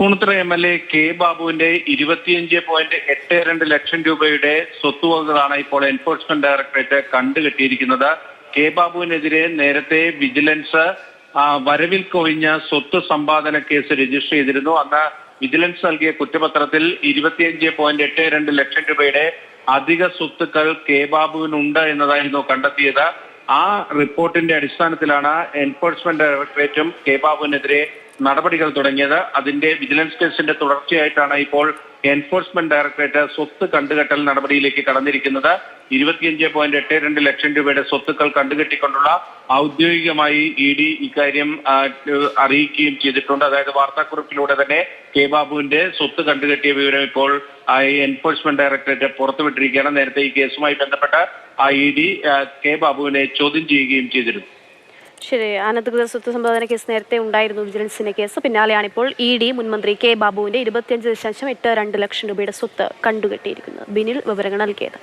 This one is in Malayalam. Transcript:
Thrippunithura M L A K ബാബുവിന്റെ ഇരുപത്തിയഞ്ച് പോയിന്റ് എട്ട് രണ്ട് ലക്ഷം രൂപയുടെ സ്വത്തുവകകളാണ് ഇപ്പോൾ എൻഫോഴ്സ്മെന്റ് ഡയറക്ടറേറ്റ് കണ്ടുകെട്ടിയിരിക്കുന്നത്. കെ ബാബുവിനെതിരെ നേരത്തെ വിജിലൻസ് വരവിൽ കൊഴിഞ്ഞ സ്വത്ത് സമ്പാദന കേസ് രജിസ്റ്റർ ചെയ്തിരുന്നു. അന്ന് വിജിലൻസ് നൽകിയ കുറ്റപത്രത്തിൽ ഇരുപത്തിയഞ്ച് പോയിന്റ് എട്ട് രണ്ട് ലക്ഷം രൂപയുടെ അധിക സ്വത്തുക്കൾ കെ ബാബുവിനുണ്ട് എന്നതായിരുന്നു കണ്ടെത്തിയത്. ആ റിപ്പോർട്ടിന്റെ അടിസ്ഥാനത്തിലാണ് എൻഫോഴ്സ്മെന്റ് ഡയറക്ടറേറ്റും കെ ബാബുവിനെതിരെ നടപടികൾ തുടങ്ങിയത്. അതിന്റെ വിജിലൻസ് കേസിന്റെ തുടർച്ചയായിട്ടാണ് ഇപ്പോൾ എൻഫോഴ്സ്മെന്റ് ഡയറക്ടറേറ്റ് സ്വത്ത് കണ്ടുകെട്ടൽ നടപടിയിലേക്ക് കടന്നിരിക്കുന്നത്. ഇരുപത്തിയഞ്ച് പോയിന്റ് എട്ട് രണ്ട് ലക്ഷം രൂപയുടെ സ്വത്തുക്കൾ കണ്ടുകെട്ടിക്കൊണ്ടുള്ള ഔദ്യോഗികമായി ഇ ഡി ഇക്കാര്യം അറിയിക്കുകയും ചെയ്തിട്ടുണ്ട്. അതായത് വാർത്താക്കുറിപ്പിലൂടെ തന്നെ കെ ബാബുവിന്റെ സ്വത്ത് കണ്ടുകെട്ടിയ വിവരം ഇപ്പോൾ എൻഫോഴ്സ്മെന്റ് ഡയറക്ടറേറ്റ് പുറത്തുവിട്ടിരിക്കുകയാണ്. നേരത്തെ ഈ കേസുമായി ബന്ധപ്പെട്ട് ഇ ഡി കെ ബാബുവിനെ ചോദ്യം ചെയ്യുകയും ചെയ്തിരുന്നു. ശരി അനധികൃത സ്വത്ത് സമ്പാദന കേസ് നേരത്തെ ഉണ്ടായിരുന്നു വിജിലൻസിന്റെ കേസ്. പിന്നാലെയാണ് ഇപ്പോൾ ഇ ഡി മുൻമന്ത്രി കെ ബാബുവിന്റെ ഇരുപത്തിയഞ്ച് ദശാംശം എട്ട് രണ്ട് ലക്ഷം രൂപയുടെ സ്വത്ത് കണ്ടുകെട്ടിയിരിക്കുന്നത്. ബിനിൽ വിവരങ്ങൾ നൽകിയത്.